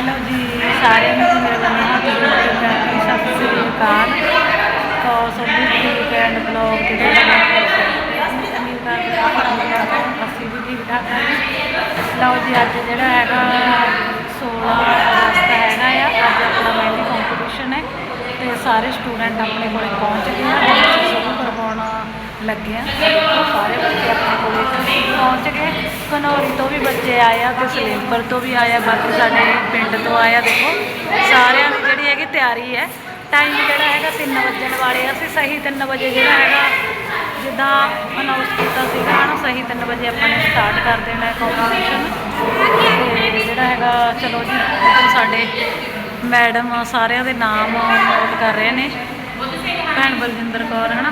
Hello ਜੀ ਸਾਰਿਆਂ ਨੂੰ ਮੇਰੇ ਵੱਲੋਂ ਹੱਥ ਸਤਿ ਸ੍ਰੀ ਅਕਾਲ। ਕੌਸ ਦੀ ਵੀਕਐਂਡ ਬਲੌਗ ਤੇ ਤੁਹਾਡਾ ਅਸੀਂ ਵੀ ਠੀਕ ਠਾਕ ਹਾਂ। ਲਓ ਜੀ, ਅੱਜ ਜਿਹੜਾ ਹੈਗਾ 16 ਅਗਸਤ ਹੈਗਾ ਆ। ਅੱਜ ਆਪਣਾ ਮਹਿੰਦੀ ਕੰਪੀਟੀਸ਼ਨ ਹੈ ਤੇ ਸਾਰੇ ਸਟੂਡੈਂਟ ਆਪਣੇ ਕੋਲ ਪਹੁੰਚ ਗਏ ਆ ਹੁਣ ਅਸੀਂ ਸ਼ੁਰੂ ਕਰਵਾਉਣ ਲੱਗੇ ਆ। ਸਾਰੇ ਬੱਚੇ ਆਪਣੇ ਕੋਲੇ ਪਹੁੰਚ ਗਏ। ਘਨੌਰੀ ਤੋਂ ਵੀ ਬੱਚੇ ਆਏ ਆ ਤੇ ਸਲੇਮਪੁਰ ਤੋਂ ਵੀ ਆਇਆ ਬਾਕੀ ਸਾਡੇ ਪਿੰਡ ਤੋਂ ਆਇਆ ਦੇਖੋ, ਸਾਰਿਆਂ ਦੀ ਜਿਹੜੀ ਹੈਗੀ ਤਿਆਰੀ ਹੈ। ਟਾਈਮ ਜਿਹੜਾ ਹੈਗਾ 3 ਵਜਣ ਵਾਲੇ ਅਸੀਂ ਸਹੀ 3 ਵਜੇ ਜਿਹੜਾ ਹੈਗਾ, ਜਿੱਦਾਂ ਅਨਾਉਂਸ ਕੀਤਾ ਸੀਗਾ, ਹਨਾ, ਸਹੀ 3 ਵਜੇ ਆਪਾਂ ਨੇ ਸਟਾਰਟ ਕਰ ਦੇਣਾ ਹੈ ਕੰਪੀਟੀਸ਼ਨ ਜਿਹੜਾ ਹੈਗਾ, ਚਲੋ ਜੀ ਸਾਡੇ ਮੈਡਮ ਸਾਰਿਆਂ ਦੇ ਨਾਮ ਨੋਟ ਕਰ ਰਹੇ ਨੇ। ਭੈਣ ਬਲਜਿੰਦਰ ਕੌਰ ਹਨਾ?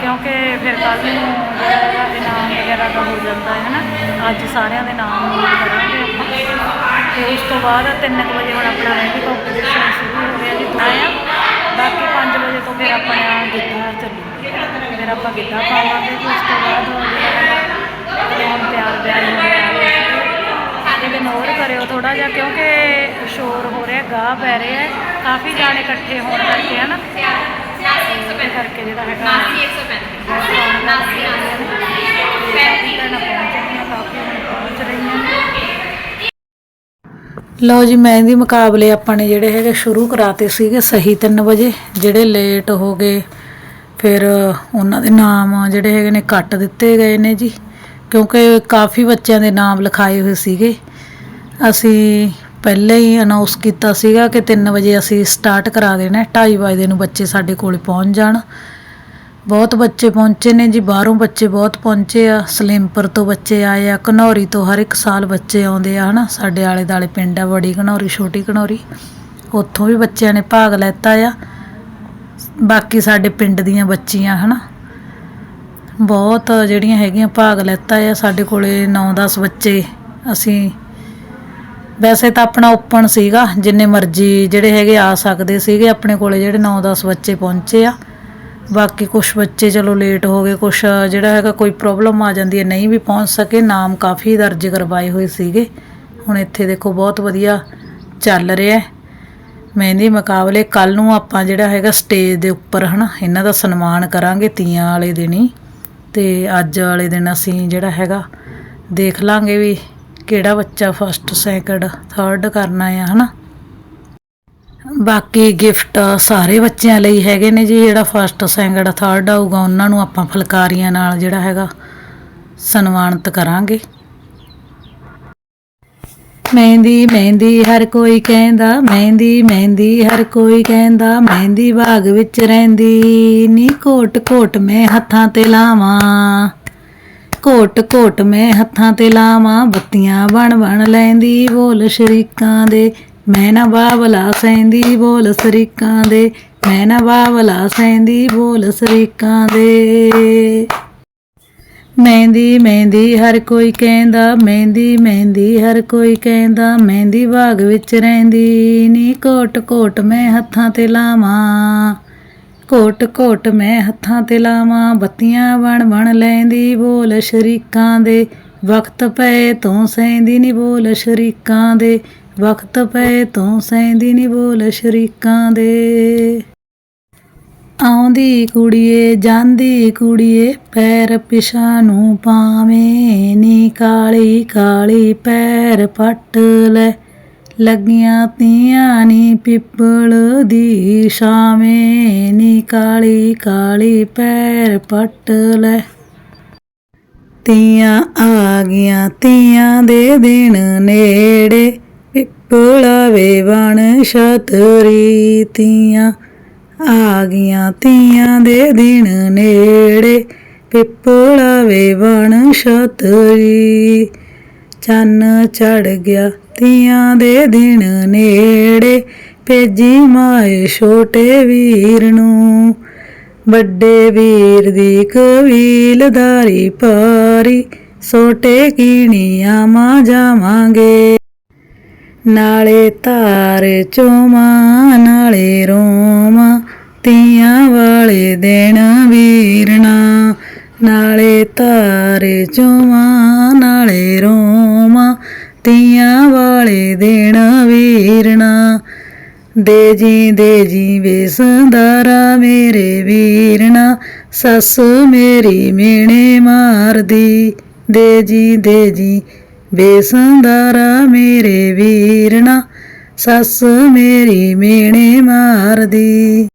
ਕਿਉਂਕਿ ਫਿਰ ਕੱਲ ਨੂੰ ਜਿਹੜਾ ਹੈਗਾ ਇਨਾਮ ਵਗੈਰਾ ਦਾ ਹੋ ਜਾਂਦਾ ਹੈ ਹਨਾ? ਅੱਜ ਸਾਰਿਆਂ ਦੇ ਨਾਮ ਕਰਾਂਗੇ ਤੇ ਉਸ ਤੋਂ ਬਾਅਦ 3 ਵਜੇ ਹੁਣ ਆਪਣਾ ਮਹਿੰਦੀ ਕੰਪੀਟੀਸ਼ਨ ਸ਼ੁਰੂ ਹੋ ਰਿਹਾ ਜੀ ਆਇਆ? ਬਾਕੀ 5 ਵਜੇ ਤੋਂ ਫਿਰ ਆਪਣਾ ਗਿੱਧਾ ਚੱਲੂ। ਫਿਰ ਆਪਾਂ ਗਿੱਧਾ ਪਾਵਾਂਗੇ ਉਸ ਤੋਂ ਬਾਅਦ ਜਿਹੜਾ ਤਿਆਰ ਬਿਆਰ ਹੋ ਰਿਹਾ ਇਗਨੋਰ ਕਰਿਓ ਥੋੜਾ ਜਿਹਾ ਕਿਉਂਕਿ ਸ਼ੋਰ ਹੋ ਰਿਹਾ ਗਾਹ ਪੈ ਰਿਹਾ ਕਾਫੀ ਜਾਣੇ ਇਕੱਠੇ ਹੋਣ ਕਰਕੇ ਹੈ ਕਰਕੇ ਜਿਹੜਾ ਹੈਗਾ। ਕਾਫੀ ਭੈਣਾਂ ਪਹੁੰਚ ਰਹੀਆਂ ਕਾਫੀ ਹੁਣ ਪਹੁੰਚ ਰਹੀਆਂ ਨੇ ਲਓ ਜੀ ਮਹਿੰਦੀ ਮੁਕਾਬਲੇ ਆਪਾਂ ਨੇ ਜਿਹੜੇ ਹੈਗੇ ਸ਼ੁਰੂ ਕਰਾਤੇ ਸੀਗੇ ਸਹੀ 3 ਵਜੇ। ਜਿਹੜੇ ਲੇਟ ਹੋ ਗਏ ਫਿਰ ਉਹਨਾਂ ਦੇ ਨਾਮ ਜਿਹੜੇ ਹੈਗੇ ਨੇ ਕੱਟ ਦਿੱਤੇ ਗਏ ਨੇ ਜੀ। ਕਿਉਂਕਿ ਕਾਫੀ ਬੱਚਿਆਂ ਦੇ ਨਾਮ ਲਿਖਾਏ ਹੋਏ ਸੀਗੇ। ਅਸੀਂ ਪਹਿਲੇ ਹੀ ਅਨਾਉਂਸ ਕੀਤਾ ਸੀਗਾ ਕਿ 3 ਵਜੇ ਅਸੀਂ ਸਟਾਰਟ ਕਰਾ ਦੇਣਾ 2:30 ਵਜੇ ਨੂੰ ਬੱਚੇ ਸਾਡੇ ਕੋਲ ਪਹੁੰਚ ਜਾਣ। ਬਹੁਤ ਬੱਚੇ ਪਹੁੰਚੇ ਨੇ ਜੀ, ਬਾਹਰੋਂ ਬੱਚੇ ਬਹੁਤ ਪਹੁੰਚੇ ਆ। ਸਲਿੰਪਰ ਤੋਂ ਬੱਚੇ ਆਏ ਆ, ਘਨੌਰੀ ਤੋਂ ਹਰ ਇੱਕ ਸਾਲ ਬੱਚੇ ਆਉਂਦੇ ਆ, ਹਨਾ। ਸਾਡੇ ਆਲੇ ਦਾਲੇ ਪਿੰਡ ਆ ਬੜੀ ਘਨੌਰੀ, ਛੋਟੀ ਘਨੌਰੀ। ਉੱਥੋਂ ਵੀ ਬੱਚਿਆਂ ਨੇ ਭਾਗ ਲੈਤਾ ਆ। ਬਾਕੀ ਸਾਡੇ ਪਿੰਡ ਦੀਆਂ ਬੱਚੀਆਂ, ਹਨਾ। ਬਹੁਤ ਜਿਹੜੀਆਂ ਹੈਗੀਆਂ ਭਾਗ ਲੈਤਾ ਆ। ਸਾਡੇ ਕੋਲੇ 9-10 ਬੱਚੇ ਅਸੀਂ ਵੈਸੇ ਤਾਂ ਆਪਣਾ ਓਪਨ ਸੀਗਾ, ਜਿੰਨੇ ਮਰਜ਼ੀ ਜਿਹੜੇ ਹੈਗੇ ਆ ਸਕਦੇ ਸੀਗੇ, ਆਪਣੇ ਕੋਲੇ ਜਿਹੜੇ 9-10 ਬੱਚੇ ਪਹੁੰਚੇ ਆ। ਬਾਕੀ ਕੁਝ ਬੱਚੇ ਚਲੋ ਲੇਟ ਹੋ ਗਏ ਕੁਝ ਜਿਹੜਾ ਹੈਗਾ ਕੋਈ ਪ੍ਰੋਬਲਮ ਆ ਜਾਂਦੀ ਹੈ, ਨਹੀਂ ਵੀ ਪਹੁੰਚ ਸਕੇ, ਨਾਮ ਕਾਫੀ ਦਰਜ ਕਰਵਾਏ ਹੋਏ ਸੀਗੇ। ਹੁਣ ਇੱਥੇ ਦੇਖੋ ਬਹੁਤ ਵਧੀਆ ਚੱਲ ਰਿਹਾ ਮਹਿੰਦੀ ਮੁਕਾਬਲੇ ਕੱਲ ਨੂੰ ਆਪਾਂ ਜਿਹੜਾ ਹੈਗਾ ਸਟੇਜ ਦੇ ਉੱਪਰ ਹਨਾ, ਇਹਨਾਂ ਦਾ ਸਨਮਾਨ ਕਰਾਂਗੇ ਤੀਆਂ ਵਾਲੇ ਦਿਨ ਹੀ। ਤੇ ਅੱਜ ਵਾਲੇ ਦਿਨ ਅਸੀਂ ਜਿਹੜਾ ਹੈਗਾ ਦੇਖ ਲਾਂਗੇ ਵੀ ਕਿਹੜਾ ਬੱਚਾ ਫਸਟ ਸੈਕਿੰਡ ਥਰਡ ਕਰਨਾ ਹੈ ਹਨਾ? ਬਾਕੀ ਗਿਫਟ ਸਾਰੇ ਬੱਚਿਆਂ ਲਈ ਹੈਗੇ ਨੇ ਜੀ, ਜਿਹੜਾ ਫਸਟ ਸੈਕਿੰਡ ਥਰਡ ਆਊਗਾ, ਉਹਨਾਂ ਨੂੰ ਆਪਾਂ ਫੁਲਕਾਰੀਆਂ ਨਾਲ ਜਿਹੜਾ ਹੈਗਾ ਸਨਮਾਨਿਤ ਕਰਾਂਗੇ। ਮਹਿੰਦੀ ਮਹਿੰਦੀ ਹਰ ਕੋਈ ਕਹਿੰਦਾ, ਮਹਿੰਦੀ ਮਹਿੰਦੀ ਹਰ ਕੋਈ ਕਹਿੰਦਾ, ਮਹਿੰਦੀ ਬਾਗ ਵਿੱਚ ਰਹਿੰਦੀ, ਨੀ ਕੋਟ ਕੋਟ ਮੈਂ ਹੱਥਾਂ ਤੇ ਲਾਵਾਂ। ਘੋਟ ਘੋਟ ਮੈਂ ਹੱਥਾਂ ਤੇ ਲਾਵਾਂ, ਬੱਤੀਆਂ ਬਣ ਬਣ ਲੈਂਦੀ ਬੋਲ ਸ਼ਰੀਕਾਂ ਦੇ। ਮੈਂ ਨਾ ਬਾਵਲਾ ਸੈਂਦੀ ਬੋਲ ਸ਼ਰੀਕਾਂ ਦੇ। ਮੈਂ ਨਾ ਬਾਵਲਾ ਸੈਂਦੀ ਬੋਲ ਸ਼ਰੀਕਾਂ ਦੇ। ਮਹਿੰਦੀ ਮਹਿੰਦੀ ਹਰ ਕੋਈ ਕਹਿੰਦਾ, ਮਹਿੰਦੀ ਮਹਿੰਦੀ ਹਰ ਕੋਈ ਕਹਿੰਦਾ। ਮਹਿੰਦੀ ਬਾਗ ਵਿੱਚ ਰਹਿੰਦੀ ਨੀ ਕੋਟ ਕੋਟ ਮੈਂ ਹੱਥਾਂ ਤੇ ਲਾਵਾਂ। ਕੋਟ ਕੋਟ ਮੈਂ ਹੱਥਾਂ ਤੇ ਲਾਵਾਂ, ਬੱਤੀਆਂ ਬਣ ਬਣ ਲੈਂਦੀ ਬੋਲ ਸ਼ਰੀਕਾਂ ਦੇ। ਵਕਤ ਪਏ ਤੂੰ ਸੈਂਦੀ ਨੀ ਬੋਲ ਸ਼ਰੀਕਾਂ ਦੇ। ਵਕਤ ਪਏ ਤੂੰ ਸੈਂਦੀ ਨੀ ਬੋਲ ਸ਼ਰੀਕਾਂ ਦੇ। ਆਉਂਦੀ ਕੁੜੀਏ, ਜਾਂਦੀ ਕੁੜੀਏ, ਪੈਰ ਪਿਛਾ ਨੂੰ ਪਾਵੇਂ ਨੀ ਕਾਲੀ ਕਾਲੀ ਪੈਰ ਪੱਟ ਲੈ। ਲੱਗੀਆਂ ਤੀਆਂ ਨੀ ਪਿੱਪਲ ਦੀ, ਛਾਵੇਂ ਨੀ ਕਾਲੀ ਕਾਲੀ ਪੈਰ ਪੱਟ ਲੈ। ਤੀਆਂ ਆ ਗਈਆਂ, ਤੀਆਂ ਦੇ ਦਿਨ ਨੇੜੇ, ਪਿੱਪਲਾ ਵੇ ਬਣ ਛਤਰੀ। ਤੀਆਂ ਆ ਗਈਆਂ, ਤੀਆਂ ਦੇ ਦਿਨ ਨੇੜੇ, ਪਿੱਪਲਾ ਵੇ ਬਣ ਛਤਰੀ। ਚੰਨ ਚੜ ਗਿਆ ਤੀਆਂ ਦੇ ਦਿਨ ਨੇੜੇ ਭੇਜੀ ਮਾਏ ਛੋਟੇ ਵੀਰ ਨੂੰ। ਵੱਡੇ ਵੀਰ ਦੀ ਕਬੀਲਦਾਰੀ ਪਾਰੀ, ਛੋਟੇ ਕੀਣੀਆਂ ਮਾ ਜਾਵਾਂਗੇ। ਨਾਲੇ ਤਾਰੇ ਚੋਮਾ ਨਾਲੇ ਰੋਮਾ ਤੀਆਂ ਵਾਲੇ ਦਿਨ ਵੀਰਨਾ। ਨਾਲੇ ਤਾਰੇ ਚੋਮਾ ਨਾਲੇ ਰੋਮਾ ਦੇ ਜੀ ਦੇ ਜੀ ਵੇਸੰਦਾਰਾ ਮੇਰੇ ਵੀਰਨਾ, ਸੱਸ ਮੇਰੀ ਮੇਣੇ ਮਾਰਦੀ। ਦੇ ਜੀ ਦੇ ਜੀ ਵੇਸੰਦਾਰਾ ਮੇਰੇ ਵੀਰਨਾ, ਸੱਸ ਮੇਰੀ ਮੇਣੇ ਮਾਰਦੀ।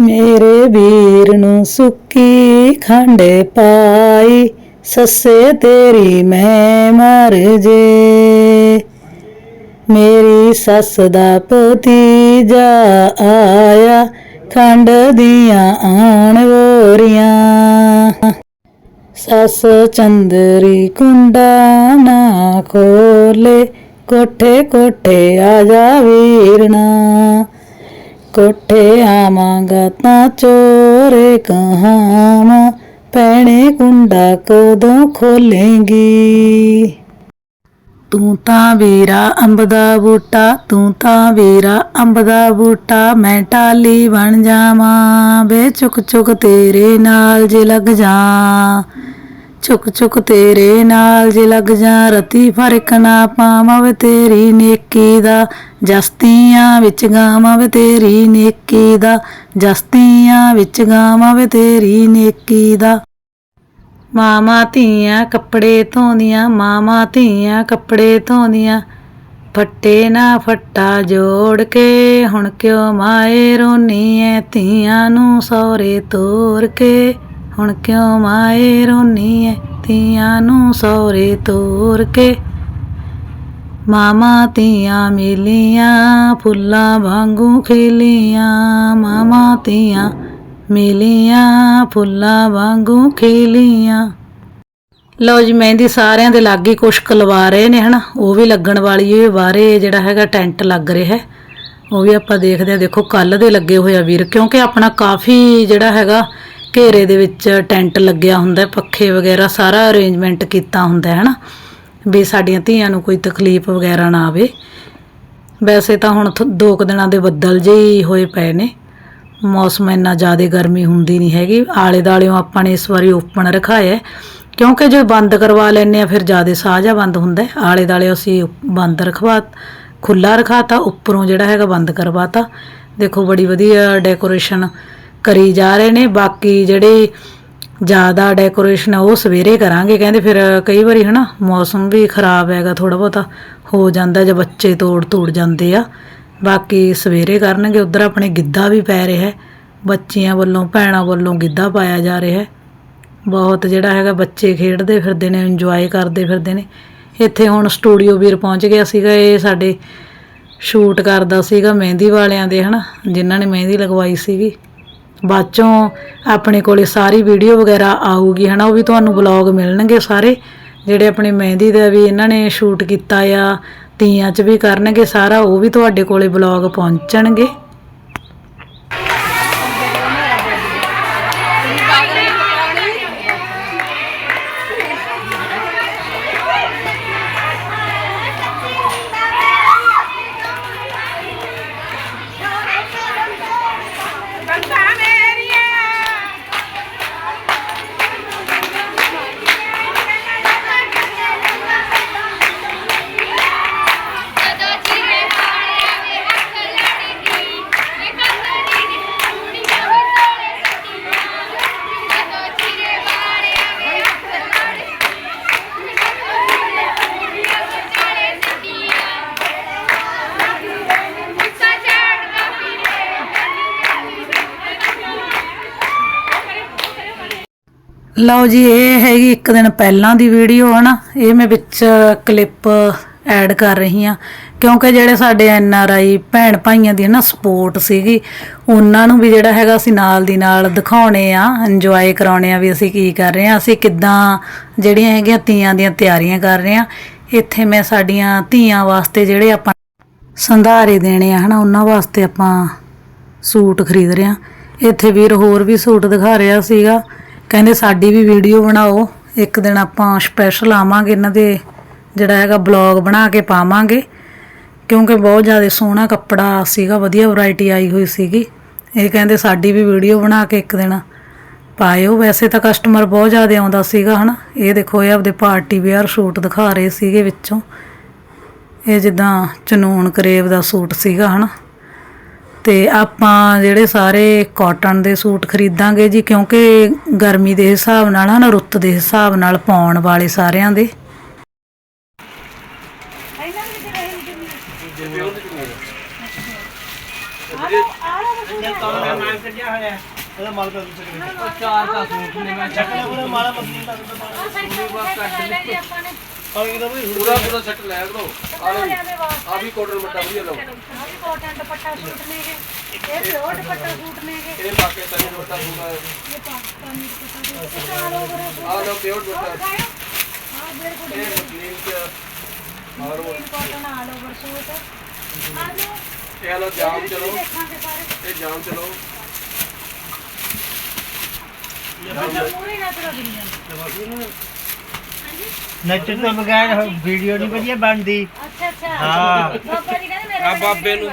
ਮੇਰੇ ਵੀਰ ਨੂੰ ਸੁੱਕੀ ਖੰਡ ਪਾਈ, ਸੱਸੇ ਤੇਰੀ ਮੈਂ ਮਰ ਜੇ। ਮੇਰੀ ਸੱਸ ਦਾ ਭਤੀਜਾ ਆਇਆ, ਖੰਡ ਦੀਆਂ ਆਣ ਵੋਰੀਆਂ ਸੱਸ ਚੰਦਰੀ ਕੁੰਡਾ ਨਾ ਖੋਲੇ, ਕੋਠੇ ਕੋਠੇ ਆ ਜਾ ਵੀਰਨਾ। ਕੋਠੇ ਆਵਾਂਗਾ ਤਾਂ ਚੋਰੇ ਕਹਾਵਾਂ ਪੈਣੇ ਕੁੰਡਾ ਕਦੋਂ ਖੋਲੇਂਗੀ? ਤੂੰ ਤਾਂ ਵੀਰਾ ਅੰਬ ਦਾ ਬੂਟਾ, ਤੂੰ ਤਾਂ ਵੀਰਾ ਅੰਬ ਦਾ ਬੂਟਾ, ਮੈਂ ਟਾਲੀ ਬਣ ਜਾਵਾਂ ਬੇ ਚੁੱਕ ਚੁੱਕ ਤੇਰੇ ਨਾਲ ਜੇ ਲੱਗ ਜਾ। ਚੁੱਕ ਚੁੱਕ ਤੇਰੇ ਨਾਲ ਜੇ ਲੱਗ ਜਾ, ਰਤੀ ਫ਼ਰਕ ਨਾ ਪਾਵਾਂ ਵੇ ਤੇਰੀ ਨੇਕੀ ਦਾ। ਜਸਤੀਆਂ ਵਿੱਚ ਗਾਵਾਂ ਵੇ ਤੇਰੀ ਨੇਕੀ ਦਾ, ਜਸਤੀਆਂ ਵਿੱਚ ਗਾਵਾਂ ਵੇ ਤੇਰੀ ਨੇਕੀ ਦਾ। ਮਾਮਾ ਧੀਆਂ ਕੱਪੜੇ ਧੋਂਦੀਆਂ ਮਾਮਾ ਧੀਆਂ ਕੱਪੜੇ ਧੋਂਦੀਆਂ। ਫੱਟੇ ਨਾ ਫੱਟਾ ਜੋੜ ਕੇ, ਹੁਣ ਕਿਉਂ ਮਾਏ ਰੋਨੀ ਐ ਧੀਆਂ ਨੂੰ ਸੌਰੇ ਤੋਰ ਕੇ? ਹੁਣ ਕਿਉਂ ਮਾਏ ਰੋਨੀ ਐ ਧੀਆਂ ਨੂੰ ਸੌਰੇ ਤੋਰ ਕੇ? ਮਾਮਾ ਧੀਆਂ ਮਿਲੀਆਂ, ਫੁੱਲਾਂ ਵਾਂਗੂ ਖਿਲੀਆਂ। ਮਾਮਾ ਧੀਆਂ ਮਿਲੀਆਂ, ਫੁੱਲਾਂ ਵਾਂਗੂ ਖਿਲੀਆਂ। ਲਓ ਜੀ, ਮਹਿੰਦੀ ਸਾਰਿਆਂ ਦੇ ਲਾਗੇ ਕੁਛ ਕਲਵਾ ਰਹੇ ਨੇ, ਹਨਾ? ਉਹ ਵੀ ਲੱਗਣ ਵਾਲੀ ਹੈ ਬਾਹਰੇ ਜਿਹੜਾ ਹੈਗਾ ਟੈਂਟ ਲੱਗ ਰਿਹਾ ਹੈ। ਉਹ ਵੀ ਆਪਾਂ ਦੇਖਦੇ ਆ ਦੇਖੋ ਕੱਲ ਦੇ ਲੱਗੇ ਹੋਏ ਆ ਵੀਰ, ਕਿਉਂਕਿ ਆਪਣਾ ਕਾਫੀ ਜਿਹੜਾ ਹੈਗਾ ਘੇਰੇ ਦੇ ਵਿੱਚ ਟੈਂਟ ਲੱਗਿਆ ਹੁੰਦਾ ਪੱਖੇ ਵਗੈਰਾ ਸਾਰਾ ਅਰੇਂਜਮੈਂਟ ਕੀਤਾ ਹੁੰਦਾ ਹੈ, ਹਨਾ? ਵੀ ਸਾਡੀਆਂ ਧੀਆਂ ਨੂੰ ਕੋਈ ਤਕਲੀਫ ਵਗੈਰਾ ਨਾ ਆਵੇ। ਵੈਸੇ ਤਾਂ ਹੁਣ ਥ- ਦੋ ਕੁ ਦਿਨਾਂ ਦੇ ਬੱਦਲ ਜਿਹੇ ਹੋਏ ਪਏ ਨੇ। ਮੌਸਮ ਇੰਨਾ ਜ਼ਿਆਦਾ ਗਰਮੀ ਹੁੰਦੀ ਨਹੀਂ ਹੈਗੀ। ਆਲੇ ਦਾਲਿਓਂ ਆਪਾਂ ਨੇ ਇਸ ਵਾਰੀ ਓਪਨ ਰਖਾਇਆ ਕਿਉਂਕਿ ਜੇ ਬੰਦ ਕਰਵਾ ਲੈਂਦੇ ਆ ਫਿਰ ਜ਼ਿਆਦਾ ਸਾਹ ਬੰਦ ਹੁੰਦਾ ਆਲੇ ਦਾਲੇ ਅਸੀਂ ਬੰਦ ਰਖਵਾ ਖੁੱਲਾ ਰਖਾਤਾ, ਉੱਪਰੋਂ ਜਿਹੜਾ ਹੈਗਾ ਬੰਦ ਕਰਵਾਤਾ। ਦੇਖੋ, ਬੜੀ ਵਧੀਆ ਡੈਕੋਰੇਸ਼ਨ ਕਰੀ ਜਾ ਰਹੇ ਨੇ। ਬਾਕੀ ਜਿਹੜੇ ਜ਼ਿਆਦਾ ਡੈਕੋਰੇਸ਼ਨ ਆ, ਉਹ ਸਵੇਰੇ ਕਰਾਂਗੇ। ਕਹਿੰਦੇ ਫਿਰ ਕਈ ਵਾਰੀ ਹਨਾ, ਮੌਸਮ ਵੀ ਖਰਾਬ ਹੈਗਾ ਥੋੜਾ ਬਹੁਤਾ, ਹੋ ਜਾਂਦਾ ਜਾਂ ਬੱਚੇ ਤੋੜ ਤੋੜ ਜਾਂਦੇ ਆ। ਬਾਕੀ ਸਵੇਰੇ ਕਰਨਗੇ, ਉਧਰ ਆਪਣੇ ਗਿੱਧਾ ਵੀ ਪੈ ਰਿਹਾ ਹੈ। ਬੱਚਿਆਂ ਵੱਲੋਂ, ਭੈਣਾਂ ਵੱਲੋਂ ਗਿੱਧਾ ਪਾਇਆ ਜਾ ਰਿਹਾ ਹੈ। ਬਹੁਤ ਜਿਹੜਾ ਹੈਗਾ, ਬੱਚੇ ਖੇਡਦੇ ਫਿਰਦੇ ਨੇ ਇੰਜੋਏ ਕਰਦੇ ਫਿਰਦੇ ਨੇ। ਇੱਥੇ ਹੁਣ ਸਟੂਡੀਓ ਵੀਰ ਪਹੁੰਚ ਗਿਆ ਸੀਗਾ, ਇਹ ਸਾਡੇ ਸ਼ੂਟ ਕਰਦਾ ਸੀਗਾ ਮਹਿੰਦੀ ਵਾਲਿਆਂ ਦੇ, ਹਨਾ, ਜਿਨ੍ਹਾਂ ਨੇ ਮਹਿੰਦੀ ਲਗਵਾਈ ਸੀਗੀ। ਬਾਅਦ ਚੋਂ ਆਪਣੇ ਕੋਲੇ ਸਾਰੀ ਵੀਡੀਓ ਵਗੈਰਾ ਆਊਗੀ, ਹਨਾ, ਉਹ ਵੀ ਤੁਹਾਨੂੰ ਬਲੌਗ ਮਿਲਣਗੇ ਸਾਰੇ। ਜਿਹੜੇ ਆਪਣੀ ਮਹਿੰਦੀ ਦਾ ਵੀ ਇਹਨਾਂ ਨੇ ਸ਼ੂਟ ਕੀਤਾ ਆ ਤੀਆਂ 'ਚ ਵੀ ਕਰਨਗੇ ਸਾਰਾ ਉਹ ਵੀ ਤੁਹਾਡੇ ਕੋਲੇ ਬਲੌਗ ਪਹੁੰਚਣਗੇ। ਲਓ ਜੀ, ਇਹ ਹੈਗੀ ਇੱਕ ਦਿਨ ਪਹਿਲਾਂ ਦੀ ਵੀਡੀਓ ਹਨਾ ਇਹ ਮੈਂ ਵਿੱਚ ਕਲਿੱਪ ਐਡ ਕਰ ਰਹੀ ਹਾਂ, ਕਿਉਂਕਿ ਜਿਹੜੇ ਸਾਡੇ ਐਨ ਆਰ ਆਈ ਭੈਣ ਭਾਈਆਂ ਦੀ ਨਾ ਸਪੋਰਟ ਸੀਗੀ, ਉਹਨਾਂ ਨੂੰ ਵੀ ਜਿਹੜਾ ਹੈਗਾ ਅਸੀਂ ਨਾਲ ਦੀ ਨਾਲ ਦਿਖਾਉਣੇ ਆ ਇੰਜੋਏ ਕਰਾਉਣੇ ਆ ਵੀ ਅਸੀਂ ਕੀ ਕਰ ਰਹੇ ਆ ਅਸੀਂ ਕਿੱਦਾਂ ਜਿਹੜੀਆਂ ਹੈਗੀਆਂ ਤੀਆਂ ਦੀਆਂ ਤਿਆਰੀਆਂ ਕਰ ਰਹੇ ਆ ਇੱਥੇ ਮੈਂ ਸਾਡੀਆਂ ਧੀਆਂ ਵਾਸਤੇ ਜਿਹੜੇ ਆਪਾਂ ਸੰਧਾਰੇ ਦੇਣੇ ਆ ਹਨਾ, ਉਹਨਾਂ ਵਾਸਤੇ ਆਪਾਂ ਸੂਟ ਖਰੀਦ ਰਹੇ ਆ ਇੱਥੇ ਵੀਰ ਹੋਰ ਵੀ ਸੂਟ ਦਿਖਾ ਰਿਹਾ ਸੀਗਾ ਕਹਿੰਦੇ ਸਾਡੀ ਵੀ ਵੀਡੀਓ ਬਣਾਓ, ਇੱਕ ਦਿਨ ਆਪਾਂ ਸਪੈਸ਼ਲ ਆਵਾਂਗੇ ਇਹਨਾਂ ਦੇ ਜਿਹੜਾ ਹੈਗਾ ਬਲੌਗ ਬਣਾ ਕੇ ਪਾਵਾਂਗੇ, ਕਿਉਂਕਿ ਬਹੁਤ ਜ਼ਿਆਦਾ ਸੋਹਣਾ ਕੱਪੜਾ ਸੀਗਾ, ਵਧੀਆ ਵੈਰਾਈਟੀ ਆਈ ਹੋਈ ਸੀਗੀ। ਇਹ ਕਹਿੰਦੇ ਸਾਡੀ ਵੀ ਵੀਡੀਓ ਬਣਾ ਕੇ ਇੱਕ ਦਿਨ ਪਾਇਓ। ਵੈਸੇ ਤਾਂ ਕਸਟਮਰ ਬਹੁਤ ਜ਼ਿਆਦਾ ਆਉਂਦਾ ਸੀਗਾ, ਹਨਾ? ਇਹ ਦੇਖੋ, ਇਹ ਆਪਦੇ ਪਾਰਟੀ ਵੇਅਰ ਸੂਟ ਦਿਖਾ ਰਹੇ ਸੀਗੇ ਵਿੱਚੋਂ। ਇਹ ਜਿੱਦਾਂ ਚਨੂਨ ਕਰੇਵ ਦਾ ਸੂਟ ਸੀਗਾ, ਹਨਾ? ਤੇ ਆਪਾਂ ਜਿਹੜੇ ਸਾਰੇ ਕਾਟਨ ਦੇ ਸੂਟ ਖਰੀਦਾਂਗੇ ਜੀ ਕਿਉਂਕਿ ਗਰਮੀ ਦੇ ਹਿਸਾਬ ਨਾਲ ਹਨਾ ਰੁੱਤ ਦੇ ਹਿਸਾਬ ਨਾਲ ਪਾਉਣ ਵਾਲੇ ਸਾਰਿਆਂ ਦੇ ਪੂਰਾ ਪੂਰਾ ਸੈੱਟ ਲੈ ਲਓ। ਆ ਲਓ ਆ ਵੀ ਕੋਟਨ ਮੱਟਾ ਵਧੀਆ ਲਓ। ਕਾਟਨ ਦੁਪੱਟਾ ਸੂਟ ਨੇਗੇ। ਇਹ ਪਿਓਰ ਦੁਪੱਟਾ ਸੂਟ ਨੇਗੇ। ਇਹ ਪਾਕਿਸਤਾਨੀ ਦੁਪੱਟਾ ਸੂਟ ਇਹ ਪਾਕਿਸਤਾਨੀ ਦੁਪੱਟਾ ਸੂਟ ਇਹ all over ਸੂਟ। ਆ ਲਓ ਪਿਓਰ ਦੁਪੱਟਾ। ਦਿਖਾਇਓ। ਆਹ ਬਿਲਕੁਲ ਇਹ ਮਸਲੀਨ ਚ ਔਰ ਉਹ ਕਾਟਨ ਆਲ ਓਵਰ ਸੂਟ। ਆ ਲਓ ਇਹ ਲਓ ਜਾਮ ਚਲੋ। ਇਹ ਜਾਮ ਚਲੋ। ਮੂਰੇ ਨਾ ਤੇਰਾ ਦਿੰਦੇ ਨੱਚਣ ਤੋਂ ਬਗੈਰ ਵੀਡੀਓ ਨਹੀਂ ਵਧੀਆ ਬਣਦੀ। ਅੱਛਾ ਅੱਛਾ। ਹਾਂ। ਬਾਬਾ ਜੀ ਕਹਿੰਦੇ ਮੇਰੇ ਆ ਬਾਬੇ ਨੂੰ